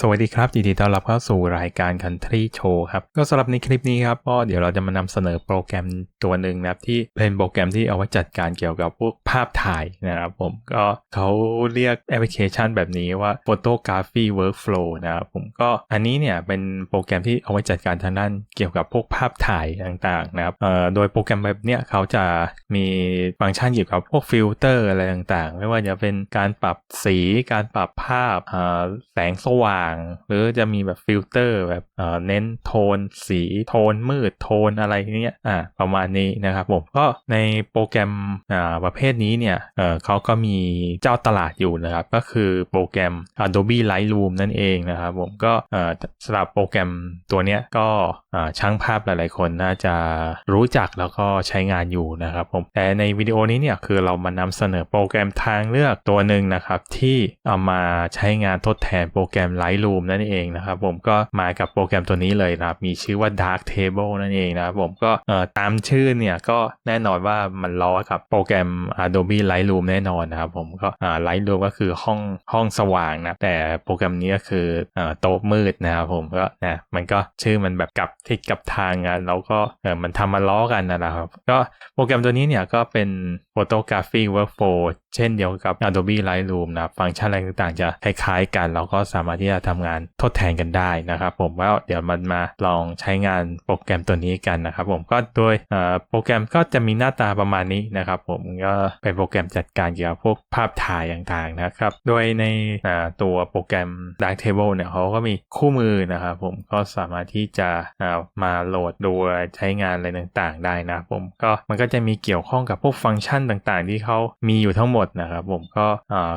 สวัสดีครับยินดีต้อนรับเข้าสู่รายการ Country Show ครับ ก็สำหรับในคลิปนี้ครับก็เดี๋ยวเราจะมานำเสนอโปรแกรมตัวหนึ่งนะครับ ที่เป็นโปรแกรมที่เอาไว้จัดการเกี่ยวกับพวกภาพถ่ายนะครับผมก็เขาเรียกแอปพลิเคชันแบบนี้ว่า Photography Workflow นะครับผมก็อันนี้เนี่ยเป็นโปรแกรมที่เอาไว้จัดการทางด้านเกี่ยวกับพวกภาพถ่ายต่างๆนะครับเอ่อโดยโปรแกรมแบบเนี้ยเขาจะมีฟังก์ชันเกี่ยวกับพวกฟิลเตอร์อะไรต่างๆ ไม่ว่าจะเป็นการปรับสีการปรับภาพแสงสว่างหรือจะมีแบบฟิลเตอร์แบบเน้นโทน สีโทนมืดโทนอะไรเนี้ยอ่าประมาณนี้นะครับผมก็ในโปรแกรมอ่าประเภทนี้เนี่ยเออเขาก็มีเจ้าตลาดอยู่นะครับก็คือโปรแกรม Adobe Lightroom นั่นเองนะครับผมก็เอ่อสำหรับโปรแกรมตัวเนี้ยก็อ่าช่างภาพหลายๆคนน่าจะรู้จักแล้วก็ใช้งานอยู่นะครับผมแต่ในวิดีโอนี้เนี่ยคือเรามานำเสนอโปรแกรมทางเลือกตัวหนึ่งนะครับที่เอามาใช้งานทดแทนโปรแกรม Lightroom นั่นเองนะครับผมก็มากับโปรแกรมตัวนี้เลยนะครับ มีชื่อว่า Dark Table นั่นเองนะครับผมก็ตามชื่อเนี่ยก็แน่นอนว่ามันล้อกับโปรแกรม Adobe Lightroom แน่นอนนะครับผมก็ Lightroom ก็คือห้องห้องสว่างนะแต่โปรแกรมนี้ก็คือโต๊ะมืดนะครับผมก็นะมันก็ชื่อมันแบบกลับทิศกลับทางกันแล้วก็มันทำมาล้อกันนะครับ ก็โปรแกรมตัวนี้เนี่ยก็เป็น Photography Workflow เช่นเดียวกับ Adobe Lightroom นะฟังก์ชันอะไรต่างๆ จะคล้ายๆกัน เราก็สามารถที่จะทำงานทดแทนกันได้นะครับ ผมว่าเดี๋ยวมันมาลองใช้งานโปรแกรมตัวนี้กันนะครับ ผมก็โดยโปรแกรมก็จะมีหน้าตาประมาณนี้นะครับ ผมก็เป็นโปรแกรมจัดการเกี่ยวกับพวกภาพถ่ายต่างๆนะครับ โดยในตัวโปรแกรม Darktable เนี่ยเขาก็มีคู่มือนะครับผมก็สามารถที่จะมาโหลดดูใช้งานอะไรต่างๆ ได้นะผมก็มันก็จะมีเกี่ยวข้องกับพวกฟังก์ชันต่างๆ ที่เขามีอยู่ทั้งหมดนะครับ ผมก็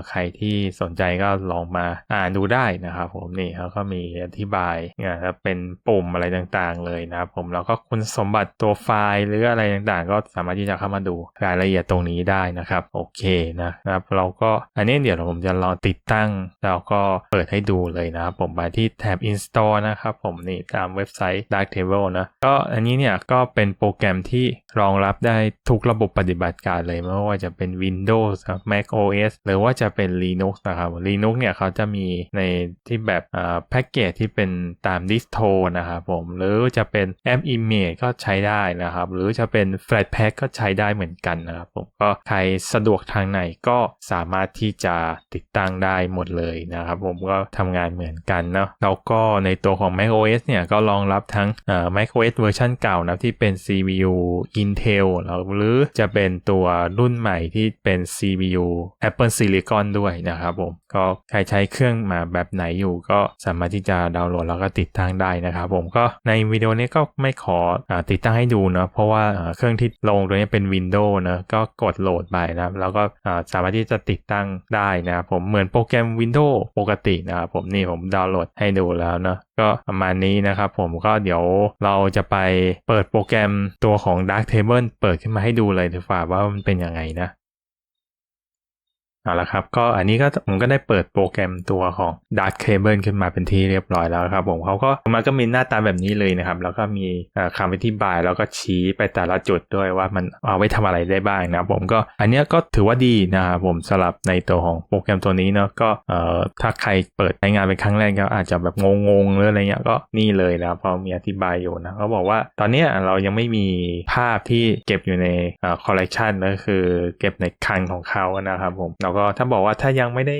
ใครที่สนใจก็ลองมาอ่านดูได้นะครับผมนี่เขาก็มีอธิบายนะครับเป็นปุ่มอะไรต่างๆ เลยนะครับผมแล้วก็คุณสมบัติตัวไฟล์หรืออะไรต่างๆ ก็สามารถที่จะเข้ามาดูรายละเอียดตรงนี้ได้นะครับโอเคนะครับ เราก็อันนี้เดี๋ยวผมจะลองติดตั้ง แล้วก็เปิดให้ดูเลยนะครับผมมาที่แท็บ install นะครับผมนี่ตามเว็บไซต์ Darktable นะก็อันนี้เนี่ยก็เป็นโปรแกรมที่รองรับได้ทุกระบบปฏิบัติการเลยไม่ว่าจะเป็น Windows ครับ Mac OS หรือว่าจะเป็น Linux นะครับ Linux เนี่ยเขาจะมีในที่แบบแพ็กเกจที่เป็นตามดิสโทนะครับผม หรือจะเป็นแอป Image ก็ใช้ได้นะครับ หรือจะเป็น Flatpak ก็ใช้ได้เหมือนกันนะครับผมก็ใครสะดวกทางไหนก็สามารถที่จะติดตั้งได้หมดเลยนะครับผมก็ทำงานเหมือนกันเนาะแล้วก็ในตัวของ Mac OS เนี่ยก็รองรับทั้ง Mac OS เวอร์ชันเก่านะที่เป็น CPU Intel หรือจะเป็นตัวรุ่นใหม่ที่เป็น CPU Apple Silicon ด้วยนะครับผมก็ใครใช้เครื่องมาแบบไหนอยู่ก็สามารถที่จะดาวน์โหลดแล้วก็ติดตั้งได้นะครับผมก็ในวิดีโอนี้ก็ไม่ขออติดตั้งให้ดูเนาะเพราะว่าเครื่องที่ลงตัวนี้เป็น Windows นะก็กดโหลดไปนะแล้วก็สามารถที่จะติดตั้งได้นะครับผมเหมือนโปรแกรม Windows ปกตินะครับผมนี่ผมดาวน์โหลดให้ดูแล้วเนาะก็ประมาณนี้นะครับผมก็เดี๋ยวเราจะไปเปิดโปรแกรมตัวของ Darktable เปิดขึ้นมาให้ดูเลยดีกว่าว่ามันเป็นยังไงนะ เอาละครับก็อันนี้ก็ผมก็ได้เปิดโปรแกรมตัวของ Dark Cable ขึ้นมาเป็นที่เรียบร้อยแล้วครับผมเขาก็มันก็มีหน้าตาแบบนี้เลยนะครับ แล้วก็มีคำอธิบายแล้วก็ชี้ไปแต่ละจุดด้วยว่ามันเอาไว้ทำอะไรได้บ้างนะผมก็อันนี้ก็ถือว่าดีนะครับผมสำหรับในตัวของโปรแกรมตัวนี้เนาะก็เอ่อถ้าใครเปิดใช้งานเป็นครั้งแรกก็อาจจะแบบงงๆหรืออะไรเงี้ยก็นี่เลยนะพอมีอธิบายอยู่นะเขาบอกว่าตอนนี้เรายังไม่มีภาพที่เก็บอยู่ในคอลเลกชันก็คือเก็บในคลังของเขานะครับผมเราก็ถ้าบอกว่าถ้ายังไม่ได้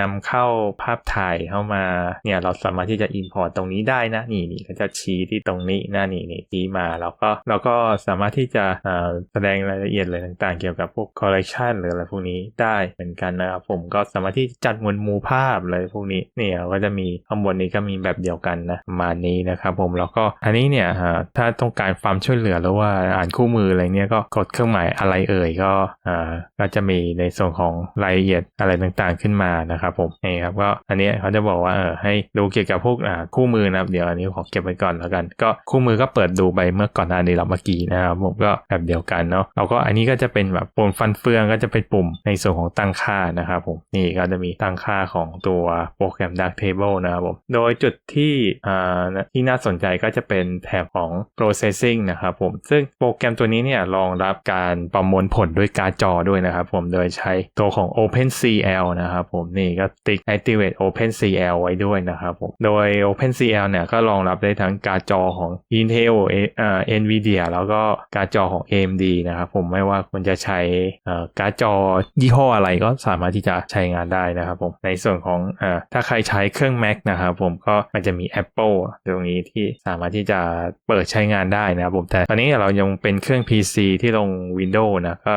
นำเข้าภาพถ่ายเข้ามาเนี่ยเราสามารถที่จะ import ตรงนี้ได้นะนี่นี่ก็จะชี้ที่ตรงนี้นะนี่นี่ชี้มาแล้วก็เราก็สามารถที่จะแสดงรายละเอียดอะไรต่างๆ เกี่ยวกับพวก collection หรืออะไรพวกนี้ได้เหมือนกันนะครับผมก็สามารถที่จัดมวลหมู่ภาพเลยพวกนี้เนี่ยก็จะมีข้างบนนี้ก็มีแบบเดียวกันนะมานี้นะครับผมแล้วก็อันนี้เนี่ยถ้าต้องการความช่วยเหลือหรือว่าอ่านคู่มืออะไรเนี่ยก็กดเครื่องหมายอะไรเอ่ยก็อ่าก็จะมีในส่วนของรายละเอียดอะไรต่างๆขึ้นมานะครับผมนี่ครับก็อันนี้เขาจะบอกว่าเออให้ดูเกี่ยวกับพวกอ่าคู่มือนะครับเดี๋ยวอันนี้ขอเก็บไว้ก่อนแล้วกัน ก็คู่มือก็เปิดดูไปเมื่อก่อนหน้านี้เราเมื่อกี้นะครับผมก็แบบเดียวกันเนาะแล้วก็อันนี้ก็จะเป็นแบบปุ่มฟันเฟืองก็จะเป็นปุ่มในส่วนของตั้งค่านะครับผมนี่ก็จะมีตั้งค่าของตัวโปรแกรม Darktable นะครับผมโดยจุดที่อ่าที่น่าสนใจก็จะเป็นแถบของ processing นะครับผมซึ่งโปรแกรมตัวนี้เนี่ยรองรับการประมวลผลด้วยการ์ดจอด้วยนะครับผมโดยใช้ตัวของ OP OpenCL นะครับผมนี่ก็ติ๊ก activate OpenCL ไว้ด้วยนะครับผมโดย OpenCL เนี่ยก็รองรับได้ทั้งการ์ดจอของ Intel เอ่อ Nvidia แล้วก็การ์ดจอของ AMD นะครับผมไม่ว่าคุณจะใช้การ์ดจอยี่ห้ออะไรก็สามารถที่จะใช้งานได้นะครับผมในส่วนของอถ้าใครใช้เครื่อง Mac นะครับผมก็มันจะมี Apple ตรงนี้ที่สามารถที่จะเปิดใช้งานได้นะครับผมแต่ตอนนี้เรายังเป็นเครื่อง PC ที่ลง Windows นะก็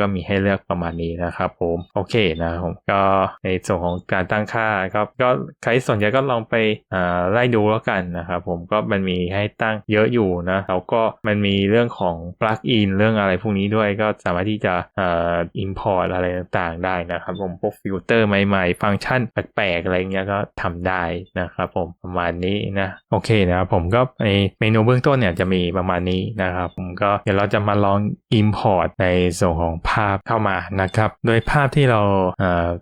ก็มีให้เลือกประมาณนี้นะครับผมโอเคนะครับผมก็ในส่วนของการตั้งค่าก็ก็ใครสนใจก็ลองไปไล่ดูแล้วกันนะครับผมก็มันมีให้ตั้งเยอะอยู่นะแล้วก็มันมีเรื่องของปลั๊กอินเรื่องอะไรพวกนี้ด้วยก็สามารถที่จะเอ่อ import อะไรต่างๆได้นะครับผมพวกฟิลเตอร์ใหม่ๆ ฟังก์ชันแปลกๆ อะไรเงี้ยก็ทำได้นะครับผมประมาณนี้นะโอเคนะครับผมก็ในเมนูเบื้องต้นเนี่ยจะมีประมาณนี้นะครับผมก็เดี๋ยวเราจะมาลอง import ในส่วนของภาพเข้ามานะครับโดยภาพที่เรา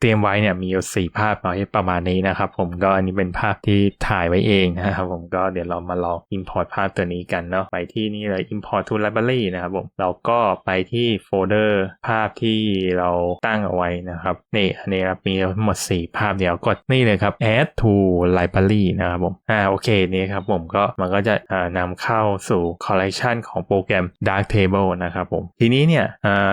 เตรียมไว้เนี่ยมีอยู่4ภาพประมาณนี้นะครับ ผมก็อันนี้เป็นภาพที่ถ่ายไว้เองนะครับผมก็เดี๋ยวเรามาลอง import ภาพตัวนี้กันเนาะไปที่นี่เลย import to library นะครับผมเราก็ไปที่โฟลเดอร์ภาพที่เราตั้งเอาไว้นะครับนี่อันนี้ครับมีหมด 4 ภาพเดี๋ยวกดนี่เลยครับ add to library นะครับผมอ่าโอเคนี่ครับผมก็มันก็จะนำเข้าสู่ collection ของโปรแกรม Darktable นะครับผมทีนี้เนี่ย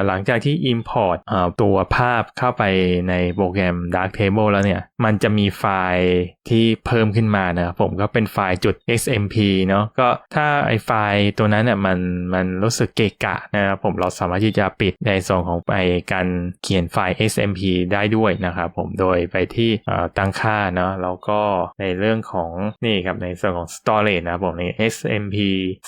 หลังจากที่ import ตัวภาพเข้าไปในโปรแกรม Darktable แล้วเนี่ย มันจะมีไฟล์ที่เพิ่มขึ้นมานะครับผมก็เป็นไฟล์จุด xmp เนาะก็ถ้าไอไฟล์ตัวนั้นเนี่ยมันมันรู้สึกเกะกะนะครับผมเราสามารถที่จะปิดในส่วนของไปการเขียนไฟล์ xmp ได้ด้วยนะครับผมโดยไปที่ตั้งค่าเนาะแล้วก็ในเรื่องของนี่ครับในส่วนของ storage นะครับผมใน smp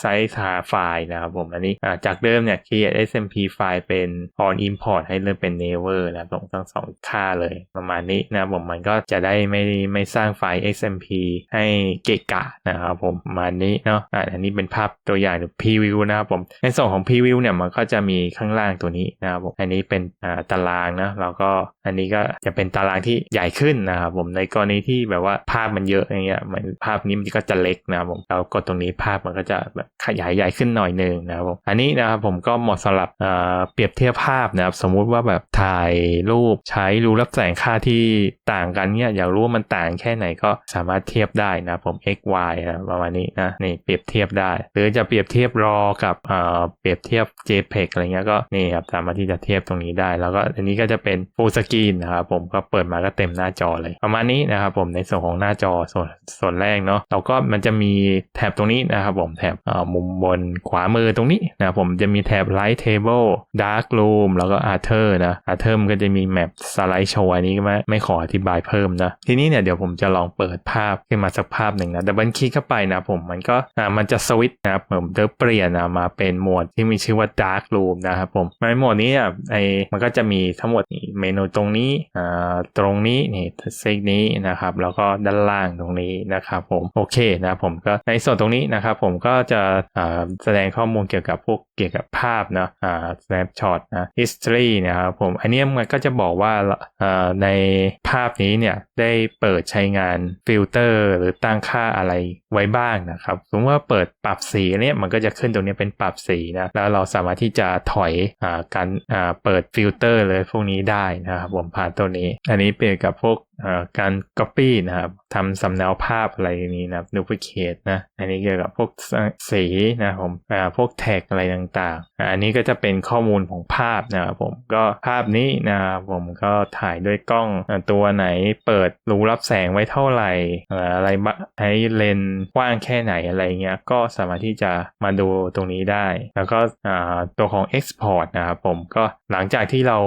size ไฟล์นะครับผมอันนี้จากเดิมเนี่ย create smp ไฟล์เป็น on import ให้เลือกเป็น never นะผมทั้งสองค่าเลยประมาณนี้นะผมมันก็จะได้ไม่ไม่สร้างไฟล์ xmp ให้เกะกะนะครับผมประมาณนี้เนาะอันนี้เป็นภาพตัวอย่างหรือ preview นะครับผมในส่วนของ preview เนี่ยมันก็จะมีข้างล่างตัวนี้นะครับผมอันนี้เป็นตารางนะแล้วก็อันนี้ก็จะเป็นตารางที่ใหญ่ขึ้นนะครับผมในกรณีที่แบบว่าภาพมันเยอะอย่างเงี้ยมันภาพนี้มันก็จะเล็กนะครับผมเรากดตรงนี้ภาพมันก็จะแบบขยายใหญ่ขึ้นหน่อยนึงนะครับผมอันนี้นะครับผมก็เหมาะสำหรับเปรียบเทียบภาพนะครับสมมุติว่าแบบถ่ายรูป ใช้รูรับแสงค่าที่ต่างกันเนี่ยอยากรู้ว่ามันต่างแค่ไหนก็สามารถเทียบได้นะผม x y ประมาณนี้นะนี่เปรียบเทียบได้ หรือจะเปรียบเทียบรอกับเอ่อเปรียบเทียบ JPEG อะไรเงี้ยก็นี่ครับสามารถที่จะเทียบตรงนี้ได้ แล้วก็อันนี้ก็จะเป็น full screen นะครับผมก็เปิดมาก็เต็มหน้าจอเลย ประมาณนี้นะครับผมในส่วนของหน้าจอส่วนส่วนแรกเนาะเราก็มันจะมีแถบตรงนี้นะครับผมแถบมุมบนขวามือตรงนี้นะผมจะมีแถบ light table dark room แล้วก็ Arthur นะ Arthur มันก็จะมีแมปสไลด์โชว์อันนี้ไม่ไม่ขออธิบายเพิ่มนะ ทีนี้เนี่ยเดี๋ยวผมจะลองเปิดภาพขึ้นมาสักภาพหนึ่งนะดับเบิลคลิกเข้าไปนะผมมันก็อ่ามันจะสวิตช์นะครับผมจะเปลี่ยนมาเป็นโหมดที่มีชื่อว่า dark room นะครับผมในโหมดนี้อะไอมันก็จะมีทั้งหมดเมนูตรงนี้อ่าตรงนี้นี่เซกนี้นะครับแล้วก็ด้านล่างตรงนี้นะครับผมโอเคนะผมก็ในส่วนตรงนี้นะครับผมก็จะอ่าแสดงข้อมูลเกี่ยวกับพวกเกี่ยวกับภาพนะอ่า snapshot นะ history นะครับผมอันนี้มันก็จะบอกว่าอ่าในภาพนี้เนี่ยได้เปิดใช้งานฟิลเตอร์หรือตั้งค่าอะไรไว้บ้างนะครับสมมติว่าเปิดปรับสีเนี่ยมันก็จะขึ้นตรงนี้เป็นปรับสีนะ แล้วเราสามารถที่จะถอยอการเปิดฟิลเตอร์เลยพวกนี้ได้นะครับผมผ่านตัวนี้ อันนี้เปลี่ยนกับพวกการ Copy นะครับทำสำเนาภาพอะไรนี้นะ Duplicate นะ อันนี้เกี่ยวกับพวกสีนะผมพวกแท็กอะไรต่างๆ อันนี้ก็จะเป็นข้อมูลของภาพนะครับผมก็ภาพนี้นะครับผมก็ถ่ายด้วยกล้องตัวไหนเปิดรูรับแสงไว้เท่าไหร่อะไรใช้เลนกว้างแค่ไหนอะไรเงี้ยก็สามารถที่จะมาดูตรงนี้ได้ แล้วก็ตัวของ Export นะครับผมก็หลังจากที่เรา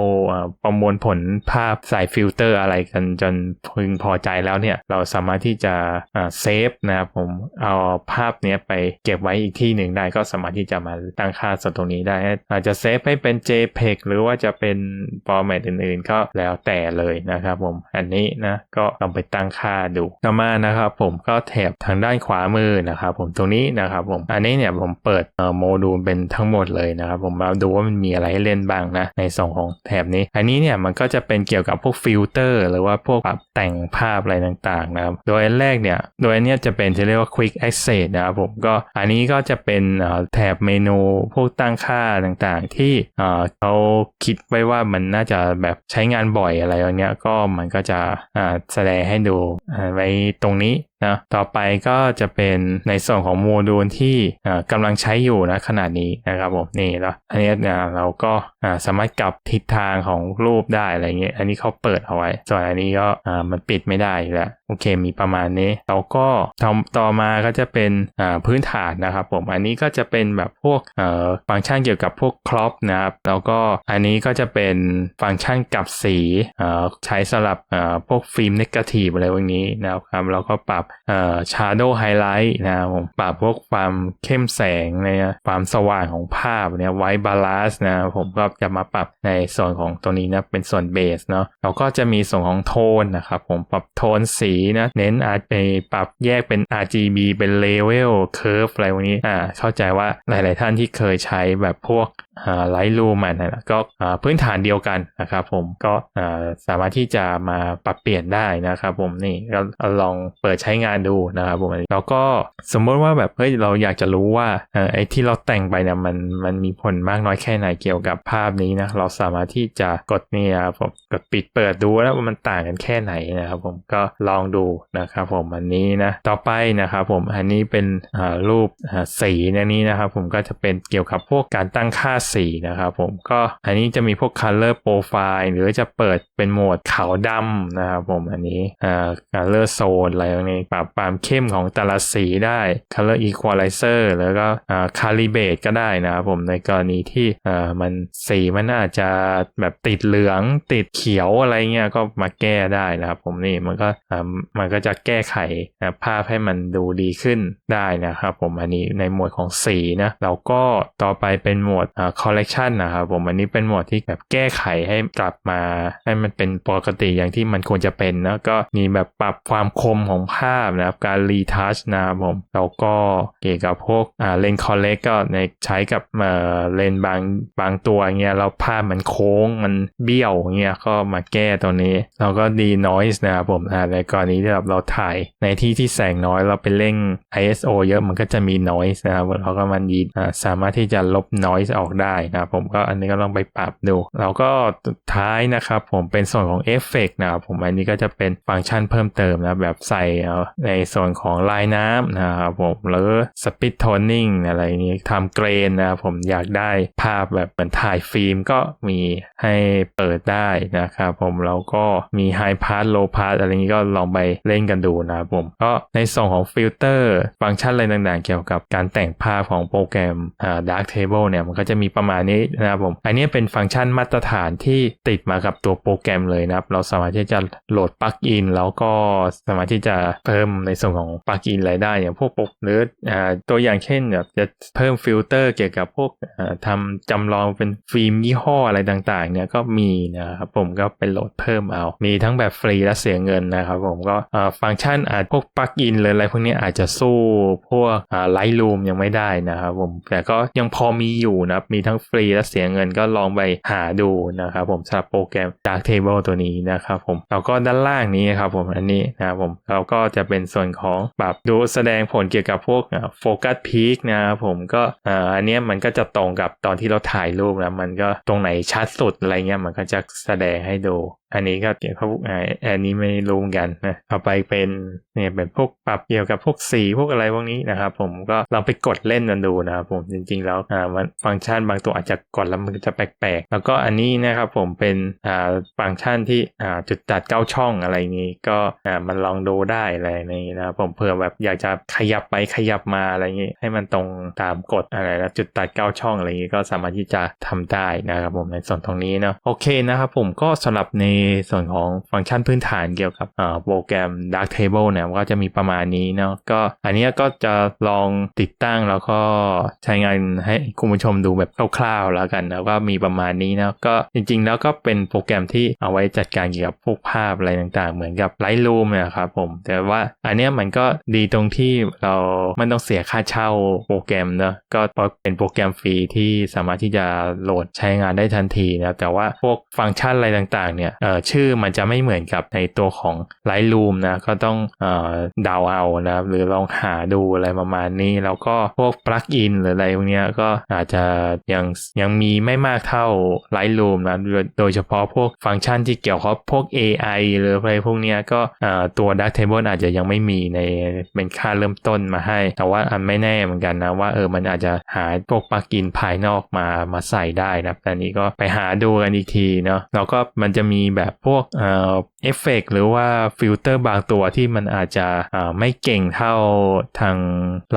ประมวลผลภาพใส่ฟิลเตอร์อะไรกันจนพึงพอใจแล้วเนี่ยเราสามารถที่จะเซฟนะครับผมเอาภาพเนี้ยไปเก็บไว้อีกที่หนึ่งได้ก็สามารถที่จะมาตั้งค่าส่วนตรงนี้ได้ อาจจะเซฟให้เป็น JPEG หรือว่าจะเป็นฟอร์แมตอื่นๆ ก็แล้วแต่เลยนะครับผมอันนี้นะก็ลองไปตั้งค่าดูต่อมานะครับผมก็แถบทางด้านขวามือนะครับผมตรงนี้นะครับผมอันนี้เนี่ยผมเปิดโมดูลเป็นทั้งหมดเลยนะครับผมมาดูว่ามันมีอะไรให้เล่นบ้างนะในส่วนของแถบนี้ อันนี้เนี่ยมันก็จะเป็นเกี่ยวกับพวกฟิลเตอร์หรือว่าพวกปรับแต่งภาพอะไรต่างๆนะครับโดยอันแรกเนี่ยโดยอันนี้จะเป็นที่เรียกว่า Quick Access นะครับผมก็อันนี้ก็จะเป็นแถบเมนูพวกตั้งค่าต่างๆ ที่เขาคิดไว้ว่ามันน่าจะแบบใช้งานบ่อยอะไรอย่างเงี้ยก็มันก็จะแสดงให้ดูไว้ตรงนี้ นะต่อไปก็จะเป็นในส่วนของโมดูลที่กำลังใช้อยู่นะขนาดนี้นะครับผมนี่แล้วอันนี้นะเราก็สามารถกลับทิศทางของรูปได้อะไรเงี้ยอันนี้เขาเปิดเอาไว้ ส่วนอันนี้ก็มันปิดไม่ได้แล้วโอเคมีประมาณนี้แล้วก็ต่อมาก็จะเป็นพื้นฐานนะครับผมอันนี้ก็จะเป็นแบบพวกฟังก์ชันเกี่ยวกับพวกครอปนะครับแล้วก็อันนี้ก็จะเป็นฟังก์ชันกับสีใช้สำหรับพวกฟิล์มเนกาทีฟอะไรพวกนี้นะครับแล้วก็ปรับเอ่อ shadow highlight นะผมปรับพวกความเข้มแสงนะความสว่างของภาพเนี่ย white balance นะผมก็จะมาปรับในส่วนของตัวนี้นะเป็นส่วนเบสเนาะแล้วก็จะมีส่วนของโทนนะครับผมปรับโทนสีนะเน้นอาจไปปรับแยกเป็น RGB เป็น level curve อะไรพวกนี้อ่าเข้าใจว่าหลาย ๆ ท่านที่เคยใช้แบบพวกไลท์รูมันนะก็พื้นฐานเดียวกันนะครับผมก็สามารถที่จะมาปรับเปลี่ยนได้นะครับผมนี่ก็ลองเปิดใช้งานดูนะครับผมแล้วก็สมมติว่าแบบเฮ้ยเราอยากจะรู้ว่าไอ้ที่เราแต่งไปเนี่ยมันมันมีผลมากน้อยแค่ไหนเกี่ยวกับภาพนี้นะเราสามารถที่จะกดนี่ครับผมกดปิดเปิดดูแล้วว่ามันต่างกันแค่ไหนนะครับผมก็ลองดูนะครับผมอันนี้นะต่อไปนะครับผมอันนี้เป็นรูปสีนนี้นะครับผมก็จะเป็นเกี่ยวกับพวกการตั้งค่าสีนะครับผมก็อันนี้จะมีพวก color profile หรือจะเปิดเป็นโหมดขาวดำนะครับผมอันนี้อ่า color zone อะไรพวกนี้ปรับความเข้มของแต่ละสีได้ color equalizer แล้วก็อ่า calibrate ก็ได้นะครับผมในกรณีที่อ่ามันสีมันอาจจะแบบติดเหลืองติดเขียวอะไรเงี้ยก็มาแก้ได้นะครับผมนี่มันก็อ่ามันก็จะแก้ไขภาพให้มันดูดีขึ้นได้นะครับผมอันนี้ในหมวดของสีนะแล้วก็ต่อไปเป็นหมวดคอ่า collection นะครับผมอันนี้เป็นหมวดที่แบบแก้ไขให้กลับมา ให้มันเป็นปกติอย่างที่มันควรจะเป็นแล้วก็มีแบบปรับความคมของภาพนะครับการรีทัชนะครับผมแล้วก็เกี่ยวกับพวกอ่าเลนคอลเลกก็ในใช้กับเอ่อเลนบางบางตัวเงี้ยเราภาพมันโค้งมันเบี้ยวเงี้ยก็มาแก้ตัวนี้แล้วก็ดีนอยส์นะครับผมอ่าในกรณีที่แบบเราถ่ายในที่ที่แสงน้อยเราไปเร่ง ISO เยอะมันก็จะมี noise นะครับเราก็มันยีสามารถที่จะลบ noise ออกได้ได้นะผมก็อันนี้ก็ลองไปปรับดูแล้วก็ท้ายนะครับผมเป็นส่วนของเอฟเฟกนะครับผมอันนี้ก็จะเป็นฟังก์ชันเพิ่มเติมนะแบบใส่ในส่วนของลายน้ำนะครับผมหรือสปิดโทนนิ่งอะไรนี้ทำเกรนนะครับผมอยากได้ภาพแบบเหมือนถ่ายฟิล์มก็มีให้เปิดได้นะครับผมแล้วก็มีไฮพาร์ low พาร์อะไรนี้ก็ลองไปเล่นกันดูนะครับผมก็ในส่วนของฟิลเตอร์ฟังก์ชันอะไรต่างๆ เกี่ยวกับการแต่งภาพของโปรแกรม Dark Table เนี่ยมันก็จะมีประมาณนี้นะครับผม อันนี้เป็นฟังก์ชันมาตรฐานที่ติดมากับตัวโปรแกรมเลยนะครับ เราสามารถที่จะโหลดปลั๊กอินแล้วก็สามารถที่จะเพิ่มในส่วนของปลั๊กอินอะไรได้อย่างพวกปกหรืออตัวอย่างเช่นแบบจะเพิ่มฟิลเตอร์เกี่ยวกับพวกทำจำลองเป็นฟิล์มยี่ห้ออะไรต่างๆเนี่ยก็มีนะครับผมก็ไปโหลดเพิ่มเอา มีทั้งแบบฟรีและเสียเงินนะครับผมก็ฟังก์ชันอาจพวกปลั๊กอินเลยอะไรพวกนี้อาจจะสู้พวกไลท์รูมยังไม่ได้นะครับผมแต่ก็ยังพอมีอยู่นะมีทั้งฟรีและเสียเงินก็ลองไปหาดูนะครับผมสำหรับโปรแกรม Darktable ตัวนี้นะครับผมแล้วก็ด้านล่างนี้ครับผมอันนี้นะครับผมเราก็จะเป็นส่วนของปรับดูแสดงผลเกี่ยวกับพวกโฟกัสพีคนะครับผมก็อันนี้มันก็จะตรงกับตอนที่เราถ่ายรูปแล้วมันก็ตรงไหนชัดสุดอะไรเงี้ยมันก็จะแสดงให้ดูอันนี้ก็เกี่ยวกับพวกอันนี้ไม่รู้กันนะเอาไปเป็นเนี่ยเป็นพวกปรับเกี่ยวกับพวกสีพวกอะไรพวกนี้นะครับผมก็ลองไปกดเล่นกันดูนะครับผมจริงๆแล้วอ่ามันฟังก์ชันบางตัวอาจจะกดแล้วมันจะแปลกๆ แล้วก็อันนี้นะครับผมเป็นอ่าฟังก์ชันที่อ่าจุดตัดเก้าช่องอะไรนี้ก็อ่ามันลองดูได้อะไรนี้นะผมเผื่อแบบอยากจะขยับไปขยับมาอะไรนี้ให้มันตรงตามกฎอะไรแล้วจุดตัดเก้าช่องอะไรนี้ก็สามารถที่จะทำได้นะครับผมในส่วนตรงนี้เนาะโอเคนะครับผมก็สำหรับในส่วนของฟังก์ชันพื้นฐานเกี่ยวกับโปรแกรม Darktable เนี่ยก็จะมีประมาณนี้เนาะก็อันนี้ก็จะลองติดตั้งแล้วก็ใช้งานให้คุณผู้ชมดูแบบคร่าวๆแล้วกันแล้วก็มีประมาณนี้นะก็จริงๆ แล้วก็เป็นโปรแกรมที่เอาไว้จัดการเกี่ยวกับพวกภาพอะไรต่างๆ เหมือนกับ Lightroom นะครับผม แต่ว่าอันเนี้ยมันก็ดีตรงที่เราไม่ต้องเสียค่าเช่าโปรแกรมเนะก็เป็นโปรแกรมฟรีที่สามารถที่จะโหลดใช้งานได้ทันทีนะแต่ว่าพวกฟังก์ชันอะไรต่างๆเนี่ยเออชื่อมันจะไม่เหมือนกับในตัวของ Lightroom นะก็ต้องเออเดาเอานะครับหรือลองหาดูอะไรประมาณนี้แล้วก็พวกปลั๊กอินหรืออะไรพวกเนี้ยก็อาจจะยังยังมีไม่มากเท่า Lightroom นะโดยเฉพาะพวกฟังก์ชันที่เกี่ยวกับพวก AI หรืออะไรพวกนี้ก็ตัว Darktable อาจจะยังไม่มีในเป็นค่าเริ่มต้นมาให้ แต่ว่าอันไม่แน่เหมือนกันนะว่าเออมันอาจจะหาพวกปลั๊กอินภายนอกมามาใส่ได้นะแต่นี้ก็ไปหาดูกันอีกทีเนาะแล้วก็มันจะมีแบบพวกเอ่อเอฟเฟกหรือว่าฟิลเตอร์บางตัวที่มันอาจจะไม่เก่งเท่าทาง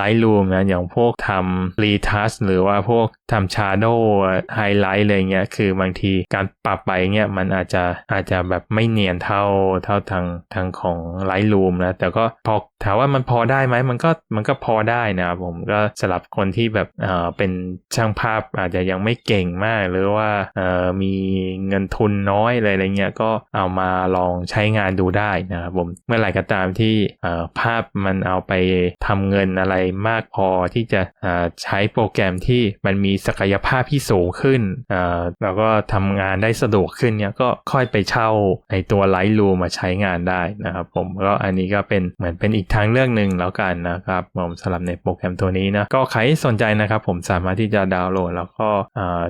Lightroom นะอย่างพวกทำ Retouch หรือว่าพวกทำชาร์โดไฮไลท์อะไรเงี้ยคือบางทีการปรับไปเงี้ยมันอาจจะอาจจะแบบไม่เนียนเท่าเท่าทางทางของไลท์รูมนะแต่ก็พอถามว่ามันพอได้ไหมมันก็มันก็พอได้นะครับผมก็สำหรับคนที่แบบเอ่อเป็นช่างภาพอาจจะยังไม่เก่งมาก หรือว่าเอ่อมีเงินทุนน้อยอะไรอะไรเงี้ยก็เอามาลองใช้งานดูได้นะครับผมเมื่อไหร่ก็ตามที่เอ่อภาพมันเอาไปทำเงินอะไรมากพอที่จะเอ่อใช้โปรแกรมที่มันมีศักยภาพที่สูงขึ้นเอ่อแล้วก็ทำงานได้สะดวกขึ้นเนี่ยก็ค่อยไปเช่าในตัว Lightroom มาใช้งานได้นะครับผมก็อันนี้ก็เป็นเหมือนเป็นอีกทางเลือกหนึ่งแล้วกันนะครับผมสำหรับในโปรแกรมตัวนี้นะก็ใครสนใจนะครับผมสามารถที่จะดาวน์โหลด แล้วก็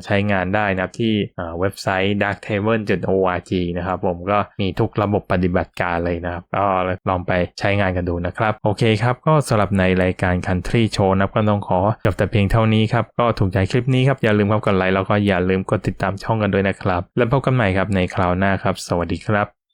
ใช้งานได้นะครับที่เอ่อเว็บไซต์ darktable.org นะครับผมก็มีทุกระบบปฏิบัติการเลยนะครับก็ลองไปใช้งานกันดูนะครับ โอเคครับ ก็สำหรับในรายการ Country Show นะครับก็ต้องขอจบแต่เพียงเท่านี้ครับ ก็ถูกใจคลิปนี้ครับ อย่าลืมครับกดไลค์แล้วก็อย่าลืมกดติดตามช่องกันด้วยนะครับ แล้วพบกันใหม่ครับในคราวหน้าครับ สวัสดีครับ